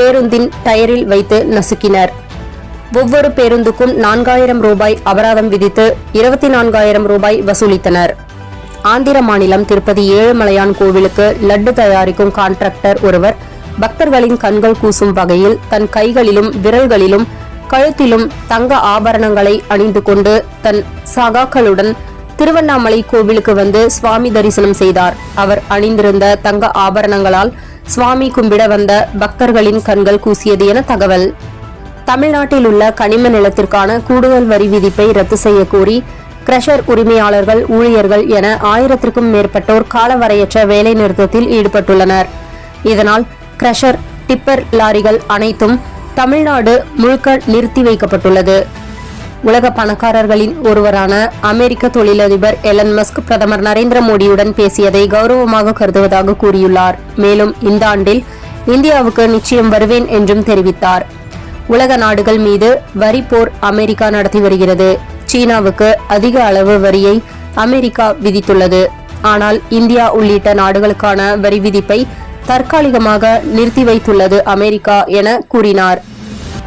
பேருந்தின் டயரில் வைத்து நசுக்கினர். ஒவ்வொரு பேருந்துக்கும் நான்காயிரம் ரூபாய் அபராதம் விதித்து இருபத்தி நான்காயிரம் ரூபாய் வசூலித்தனர். ஆந்திர மாநிலம் திருப்பதி ஏழுமலையான் கோவிலுக்கு லட்டு தயாரிக்கும் கான்ட்ராக்டர் ஒருவர் பக்தர்களின் கண்கள் கூசும் வகையில் தன் கைகளிலும் விரல்களிலும் கழுத்திலும் தங்க ஆபரணங்களை அணிந்து கொண்டு தன் சகாக்களுடன் திருவண்ணாமலை கோவிலுக்கு வந்து சுவாமி தரிசனம் செய்தார். அவர் அணிந்திருந்த தங்க ஆபரணங்களால் சுவாமி கும்பிட வந்த பக்தர்களின் கண்கள் கூசியது என தகவல். தமிழ்நாட்டில் உள்ள கனிம நிலத்திற்கான கூடுதல் வரி விதிப்பை ரத்து செய்ய கோரி கிரஷர் உரிமையாளர்கள் ஊழியர்கள் என ஆயிரத்திற்கும் மேற்பட்டோர் காலவரையற்ற வேலை நிறுத்தத்தில் ஈடுபட்டுள்ளனர். இதனால் கிரஷர் டிப்பர் லாரிகள் அனைத்தும் தமிழ்நாடு முழுக்க நிறுத்தி வைக்கப்பட்டுள்ளது. உலக பணக்காரர்களின் ஒருவரான அமெரிக்க தொழிலதிபர் எலன் மஸ்க் பிரதமர் நரேந்திர மோடியுடன் பேசியதை கௌரவமாக கருதுவதாக கூறியுள்ளார். மேலும் இந்த ஆண்டில் இந்தியாவுக்கு நிச்சயம் வருவேன் என்றும் தெரிவித்தார். உலக நாடுகள் மீது வரி போர் அமெரிக்கா நடத்தி வருகிறது. சீனாவுக்கு அதிக அளவு வரியை அமெரிக்கா விதித்துள்ளது. ஆனால் இந்தியா உள்ளிட்ட நாடுகளுக்கான வரி விதிப்பை தற்காலிகமாக நிறுத்தி வைத்துள்ளது அமெரிக்கா என கூறினார்.